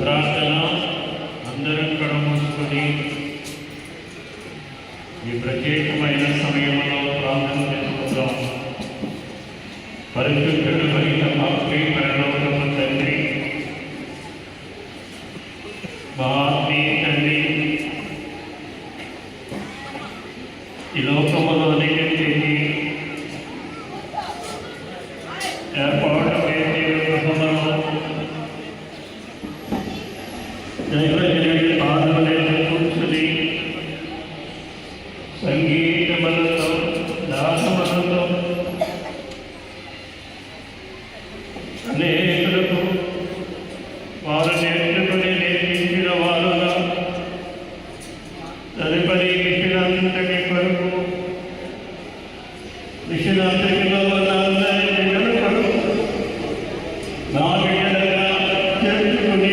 ప్రార్థన అందరం కడమూసుకొని ఈ ప్రత్యేకమైన సమయంలో ప్రార్థన చేసుకుందాం. పరిశుద్ధుడు మరియు మా ప్రియ పరలోకము తండ్రి మా తండ్రి ఈ లోకములో అనేకులకు వారు నేర్చుకుని నేర్పించిన వారుగా తదుపరి విషయాలంతటి కొరకు విషయాలంతటిలో నా బిడ్డలుగా చేర్చుకుని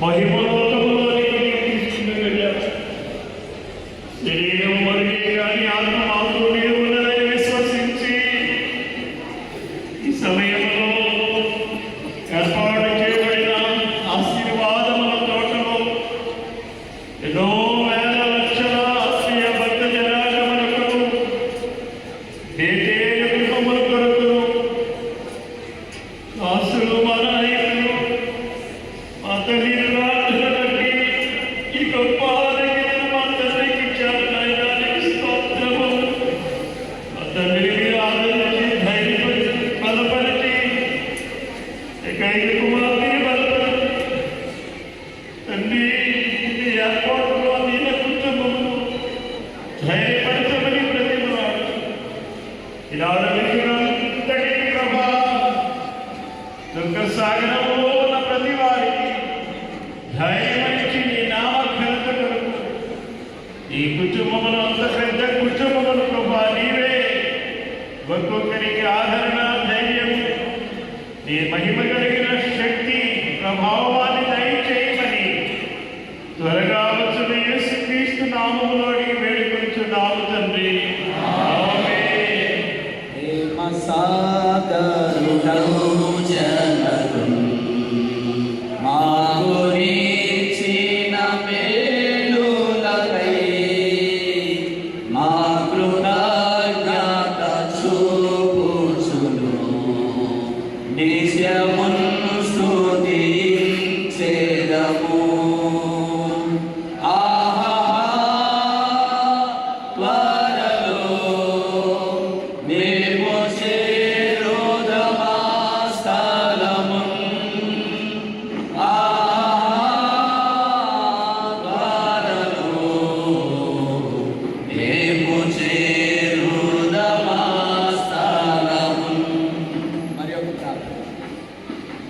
మహిమలోకములోనికి తీసుకుని వెళ్ళారు శరీరం మరుగే కానీ ఆత్మ మాత్రమే దుఃఖ సాగరంలో ఉన్న ప్రతి వారికి ధైర్యమిచ్చి నీ నామ ఘనత కొరకు ఈ అంత పెద్ద కుటుంబమును ప్రభా నీవే. ఒక్కొక్కరికి ఆదరణ ధైర్యం నీ మహిమ కలిగిన శక్తి ప్రభావాన్ని దయచేయమని త్వరగా వచ్చిన యేసుక్రీస్తు నామములోని వేడుకొంచున్నాము తండ్రి. ఆమేన్. ప్రేమసాగరుడవు